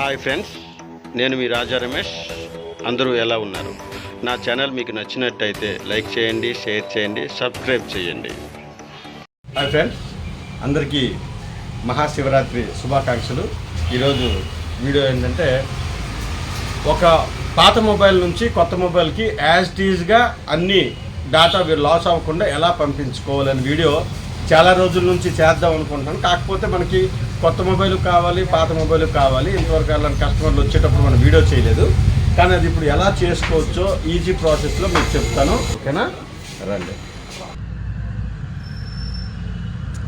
Hi friends నేను మీ రాజా రమేష్. అందరూ ఎలా ఉన్నారు? నా ఛానల్ మీకు నచ్చినట్టయితే లైక్ చేయండి షేర్ చేయండి సబ్స్క్రైబ్ చేయండి. హాయ్ ఫ్రెండ్స్ అందరికీ మహాశివరాత్రి శుభాకాంక్షలు. ఈరోజు వీడియో ఏంటంటే ఒక పాత మొబైల్ నుంచి కొత్త మొబైల్కి యాజ్ టీజ్గా అన్ని డేటా మీరు లాస్ అవ్వకుండా ఎలా పంపించుకోవాలని వీడియో చాలా రోజుల నుంచి చేద్దాం అనుకుంటున్నాను కాకపోతే మనకి కొత్త మొబైల్ కావాలి పాత మొబైల్ కావాలి. ఇంతవరకు అలాంటి కస్టమర్లు వచ్చేటప్పుడు మనం వీడియో చేయలేదు. కానీ అది ఇప్పుడు ఎలా చేసుకోవచ్చో ఈజీ ప్రాసెస్లో మీకు చెప్తాను. ఓకేనా? రండి.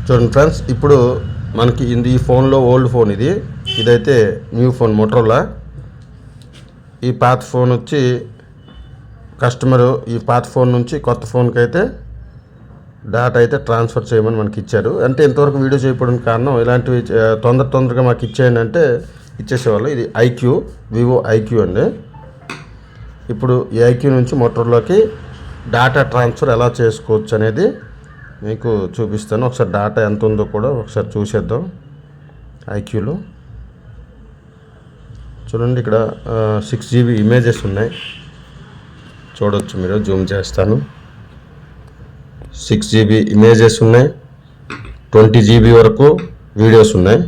చూడండి ఫ్రెండ్స్ ఇప్పుడు మనకి ఇది ఈ ఫోన్లో ఓల్డ్ ఫోన్ ఇది. ఇదైతే న్యూ ఫోన్ మోటరోలా ఈ పాత ఫోన్ వచ్చి కస్టమరు ఈ పాత ఫోన్ నుంచి కొత్త ఫోన్కి అయితే డేటా అయితే ట్రాన్స్ఫర్ చేయమని మనకి ఇచ్చారు. అంటే ఇంతవరకు వీడియో చేయకపోవడానికి కారణం ఇలాంటివి తొందర తొందరగా మాకు ఇచ్చేయండి అంటే ఇచ్చేసేవాళ్ళు. ఇది ఐక్యూ వివో ఐక్యూ అండి. ఇప్పుడు ఈ ఐక్యూ నుంచి మోటార్లోకి డేటా ట్రాన్స్ఫర్ ఎలా చేసుకోవచ్చు అనేది మీకు చూపిస్తాను. ఒకసారి డేటా ఎంత ఉందో కూడా ఒకసారి చూసేద్దాం ఐక్యూలో. చూడండి ఇక్కడ సిక్స్ జీబీ ఇమేజెస్ ఉన్నాయి. చూడవచ్చు మీరు జూమ్ చేస్తాను. సిక్స్ జీబీ ఇమేజెస్ ఉన్నాయి. ట్వంటీ జీబీ వరకు వీడియోస్ ఉన్నాయి.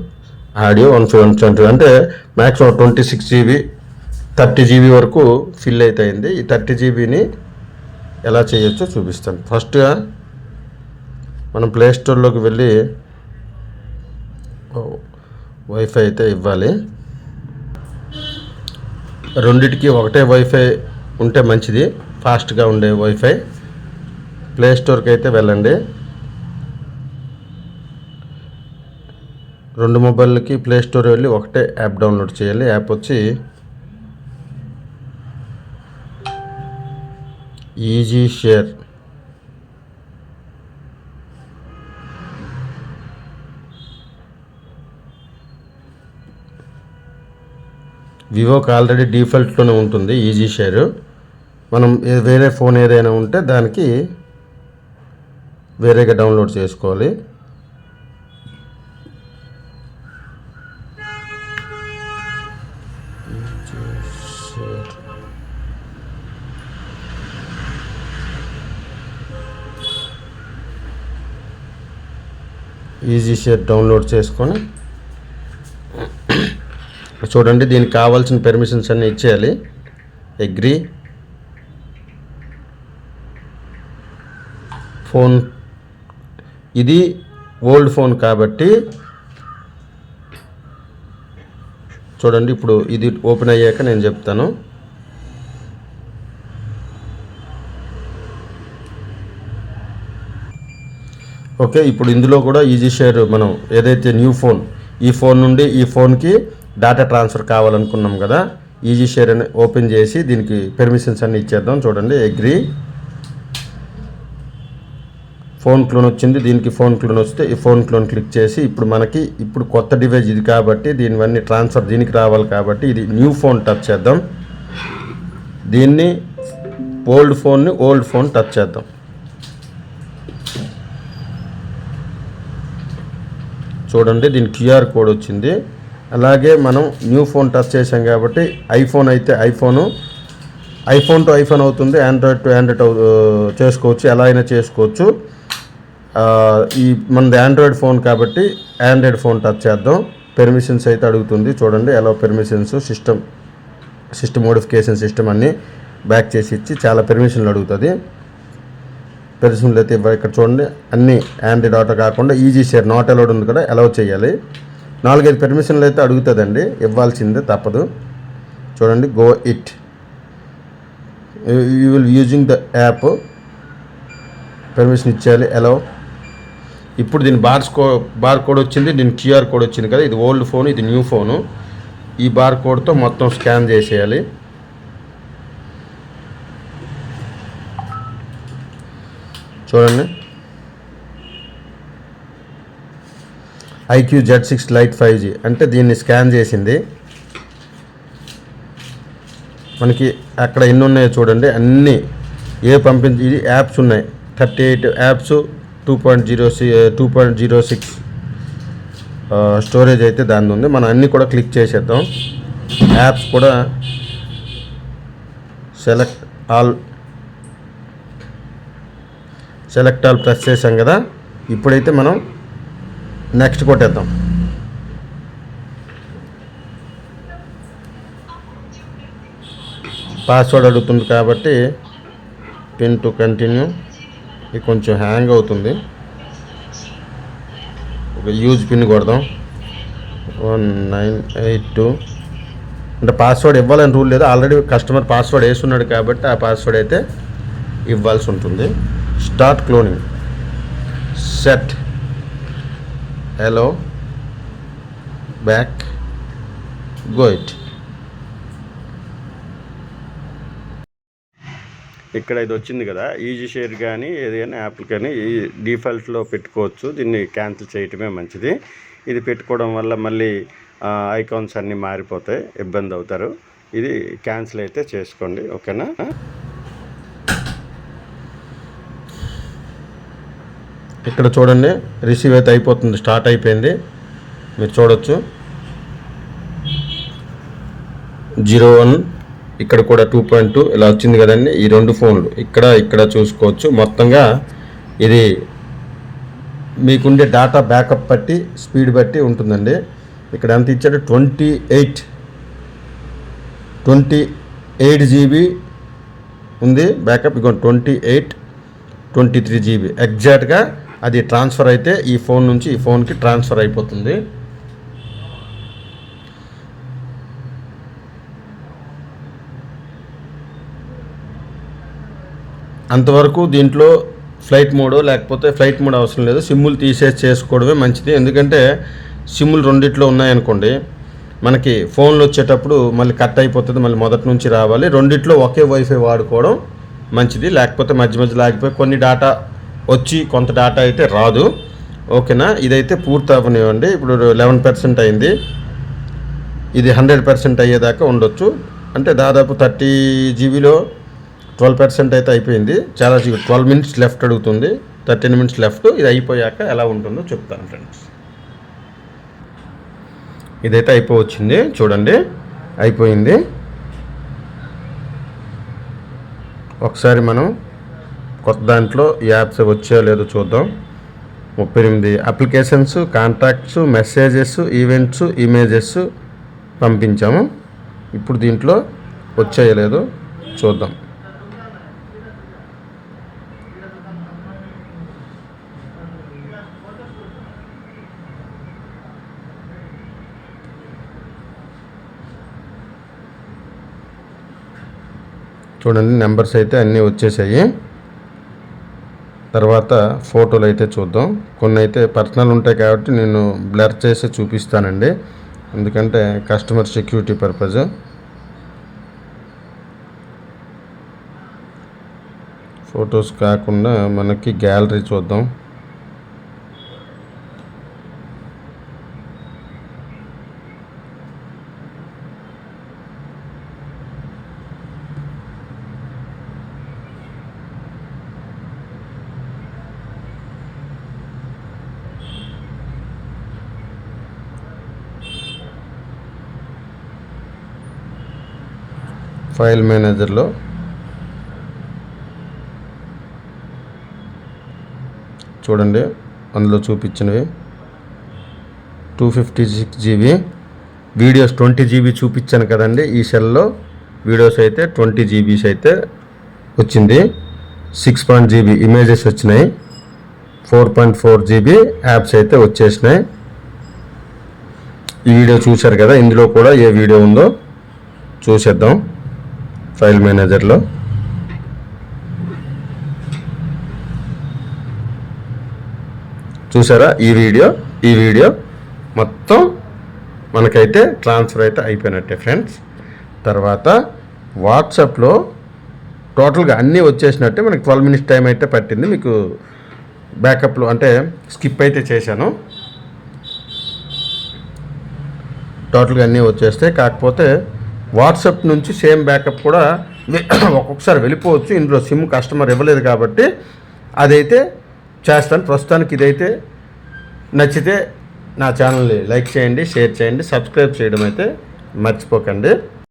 ఆడియో వన్ వన్ ట్వంటీ అంటే maximum twenty six GB thirty GB వరకు ఫిల్ అయితే అయింది ఈ థర్టీ జీబీని ఎలా చేయొచ్చో చూపిస్తాను. ఫస్ట్గా మనం ప్లే స్టోర్లోకి వెళ్ళి వైఫై అయితే ఇవ్వాలి. రెండిటికి ఒకటే వైఫై ఉంటే మంచిది. ఫాస్ట్గా ఉండే వైఫై ప్లే స్టోర్కి అయితే వెళ్ళండి. రెండు మొబైల్కి ప్లే స్టోర్ వెళ్ళి ఒకటే యాప్ డౌన్లోడ్ చేయాలి. యాప్ వచ్చి ఈజీ షేర్ వివోకి ఆల్రెడీ డిఫాల్ట్లోనే ఉంటుంది ఈజీ షేర్ మనం వేరే ఫోన్ ఏదైనా ఉంటే దానికి వేరేగా డౌన్లోడ్ చేసుకోవాలి. ఈజీ షేర్ డౌన్లోడ్ చేసుకొని చూడండి దీనికి కావాల్సిన పెర్మిషన్స్ అన్నీ ఇచ్చేయాలి. అగ్రి ఫోన్ ఇది ఓల్డ్ ఫోన్ కాబట్టి చూడండి ఇప్పుడు ఇది ఓపెన్ అయ్యాక నేను చెప్తాను. ఓకే ఇప్పుడు ఇందులో కూడా ఈజీ షేర్ మనం ఏదైతే న్యూ ఫోన్ ఈ ఫోన్ నుండి ఈ ఫోన్కి డేటా ట్రాన్స్ఫర్ కావాలనుకున్నాం కదా ఈజీ షేర్ అని ఓపెన్ చేసి దీనికి పెర్మిషన్స్ అన్ని ఇచ్చేద్దాం. చూడండి ఎగ్రీ ఫోన్ క్లోన్ వచ్చింది దీనికి ఫోన్ క్లోన్ వస్తే ఈ ఫోన్ క్లోన్ క్లిక్ చేసి ఇప్పుడు మనకి ఇప్పుడు కొత్త డివైస్ ఇది కాబట్టి దీనివన్నీ ట్రాన్స్ఫర్ దీనికి రావాలి కాబట్టి ఇది న్యూ ఫోన్ టచ్ చేద్దాం. దీన్ని ఓల్డ్ ఫోన్ని ఓల్డ్ ఫోన్ టచ్ చేద్దాం. చూడండి దీని క్యూఆర్ కోడ్ వచ్చింది. అలాగే మనం న్యూ ఫోన్ టచ్ చేసాం కాబట్టి ఐఫోన్ అయితే ఐఫోను. ఐఫోన్ టు ఐఫోన్ అవుతుంది ఆండ్రాయిడ్ టు ఆండ్రాయిడ్ చేసుకోవచ్చు ఎలా అయినా చేసుకోవచ్చు. ఈ మనది ఆండ్రాయిడ్ ఫోన్ కాబట్టి ఆండ్రాయిడ్ ఫోన్ టచ్ చేద్దాం. పెర్మిషన్స్ అయితే అడుగుతుంది. చూడండి ఎలా permissions system system modification system అన్నీ బ్యాక్ చేసి ఇచ్చి చాలా పెర్మిషన్లు అడుగుతుంది. పెర్మిషన్లు అయితే ఇక్కడ చూడండి అన్ని ఆండ్రాయిడ్ ఆటో కాకుండా ఈజీ షేర్ నాట్ అలౌడ్ ఉంది కూడా అలౌ చేయాలి. నాలుగైదు పెర్మిషన్లు అయితే అడుగుతుందండి. ఇవ్వాల్సిందే తప్పదు. చూడండి go it you will using the app permission ఇచ్చేయాలి అలౌ ఇప్పుడు దీని బార్స్ కో బార్ కోడ్ వచ్చింది దీని క్యూఆర్ కోడ్ వచ్చింది కదా ఇది ఓల్డ్ ఫోన్ ఇది న్యూ ఫోను. ఈ బార్ కోడ్తో మొత్తం స్కాన్ చేసేయాలి. చూడండి. IQOO Z six lite five G. అంటే దీన్ని స్కాన్ చేసింది. మనకి అక్కడ ఎన్ని ఉన్నాయో చూడండి. అన్నీ ఏ పంపించి ఇది యాప్స్ ఉన్నాయి. Thirty eight apps two point zero two point zero six storage అయితే దాని ఉంది. మనం అన్నీ కూడా క్లిక్ చేసేద్దాం. యాప్స్ కూడా select all select all press చేసాం కదా. ఇప్పుడైతే మనం నెక్స్ట్ కొట్టేద్దాం. పాస్వర్డ్ అడుగుతుంది కాబట్టి పిన్ టు కంటిన్యూ ఇది కొంచెం హ్యాంగ్ అవుతుంది. ఒక యూజ్ పిన్ కొడదాం. One nine eight two. అంటే పాస్వర్డ్ ఇవ్వాలని రూల్ లేదు. ఆల్రెడీ కస్టమర్ పాస్వర్డ్ వేస్తున్నాడు కాబట్టి ఆ పాస్వర్డ్ అయితే ఇవ్వాల్సి ఉంటుంది. Start cloning set hello back go it ఇక్కడ ఇది వచ్చింది కదా ఈజీ షేర్ కానీ ఏదైనా యాప్లు కానీ ఈ డిఫాల్ట్లో పెట్టుకోవచ్చు. దీన్ని క్యాన్సిల్ చేయటమే మంచిది. ఇది పెట్టుకోవడం వల్ల మళ్ళీ ఐకాన్స్ అన్నీ మారిపోతాయి ఇబ్బంది అవుతారు. ఇది క్యాన్సిల్ అయితే చేసుకోండి ఓకేనా? ఇక్కడ చూడండి రిసీవ్ అయితే అయిపోతుంది స్టార్ట్ అయిపోయింది. మీరు చూడొచ్చు. జీరో వన్ ఇక్కడ కూడా టూ పాయింట్ టూ ఇలా వచ్చింది కదండి ఈ రెండు ఫోన్లు. ఇక్కడ ఇక్కడ చూసుకోవచ్చు. మొత్తంగా ఇది మీకుండే డేటా బ్యాకప్ బట్టి స్పీడ్ బట్టి ఉంటుందండి. ఇక్కడ ఎంత ఇచ్చాడు? Twenty eight twenty eight GB ఉంది బ్యాకప్ ఇక twenty eight twenty three GB ఎగ్జాక్ట్గా అది ట్రాన్స్ఫర్ అయితే ఈ ఫోన్ నుంచి ఈ ఫోన్కి ట్రాన్స్ఫర్ అయిపోతుంది. అంతవరకు దీంట్లో ఫ్లైట్ మోడో లేకపోతే ఫ్లైట్ మోడ్ అవసరం లేదు. సిమ్ములు తీసేసి చేసుకోవడమే మంచిది. ఎందుకంటే సిమ్ములు రెండిట్లో ఉన్నాయనుకోండి మనకి ఫోన్లు వచ్చేటప్పుడు మళ్ళీ కట్ అయిపోతుంది మళ్ళీ మొదటి నుంచి రావాలి. రెండిట్లో ఒకే వైఫై వాడుకోవడం మంచిది. లేకపోతే మధ్య మధ్య లేకపోయి కొన్ని డేటా వచ్చి కొంత డేటా అయితే రాదు. ఓకేనా? ఇదైతే పూర్తి అవ్వనివ్వండి. ఇప్పుడు లెవెన్ పర్సెంట్ అయింది. ఇది హండ్రెడ్ పర్సెంట్ అయ్యేదాకా ఉండొచ్చు. అంటే దాదాపు థర్టీ జీబీలో ట్వెల్వ్ పర్సెంట్ అయితే అయిపోయింది. చాలా ట్వెల్వ్ మినిట్స్ లెఫ్ట్ అడుగుతుంది. Thirteen minutes left. ఇది అయిపోయాక ఎలా ఉంటుందో చెప్తాను ఫ్రెండ్స్. ఇదైతే అయిపోవచ్చింది. చూడండి అయిపోయింది. ఒకసారి మనం కొత్త దాంట్లో ఈ యాప్స్ వచ్చాయో లేదో చూద్దాం. ముప్పై ఎనిమిది applications contacts messages events images పంపించాము. ఇప్పుడు దీంట్లో వచ్చాయో లేదో చూద్దాం. చూడండి నెంబర్స్ అయితే అన్నీ వచ్చేసాయి. తర్వాత ఫోటోలు అయితే చూద్దాం. కొన్ని అయితే పర్సనల్ ఉంటాయి కాబట్టి నేను బ్లర్ చేసి చూపిస్తానండి. ఎందుకంటే కస్టమర్ సెక్యూరిటీ పర్పస్ ఫొటోస్ కాకుండా మనకి గ్యాలరీ చూద్దాం. ఫైల్ మేనేజర్లో చూడండి అందులో చూపించినవి. Two fifty six GB videos twenty GB చూపించాను కదండి ఈ సెల్లో వీడియోస్ అయితే ట్వంటీ జీబీస్ అయితే వచ్చింది. సిక్స్ పాయింట్ జీబీ ఇమేజెస్ వచ్చినాయి. Four point four GB apps అయితే వచ్చేసినాయి. ఈ వీడియో చూశారు కదా ఇందులో కూడా ఏ వీడియో ఉందో చూసేద్దాం. ఫైల్ మేనేజర్లో. చూసారా ఈ వీడియో? ఈ వీడియో మొత్తం మనకైతే ట్రాన్స్ఫర్ అయితే అయిపోయినట్టే ఫ్రెండ్స్. తర్వాత వాట్సాప్లో టోటల్గా అన్నీ వచ్చేసినట్టే మనకి ట్వెల్వ్ మినిట్స్ టైం అయితే పట్టింది. మీకు బ్యాకప్లో అంటే స్కిప్ అయితే చేశాను. టోటల్గా అన్నీ వచ్చేస్తాయి. కాకపోతే వాట్సాప్ నుంచి సేమ్ బ్యాకప్ కూడా ఒక్కొక్కసారి వెళ్ళిపోవచ్చు. ఇందులో సిమ్ కస్టమర్ ఇవ్వలేదు కాబట్టి అదైతే చేస్తాను. ప్రస్తుతానికి ఇదైతే నచ్చితే నా ఛానల్ని లైక్ చేయండి షేర్ చేయండి సబ్స్క్రైబ్ చేయడం అయితే మర్చిపోకండి.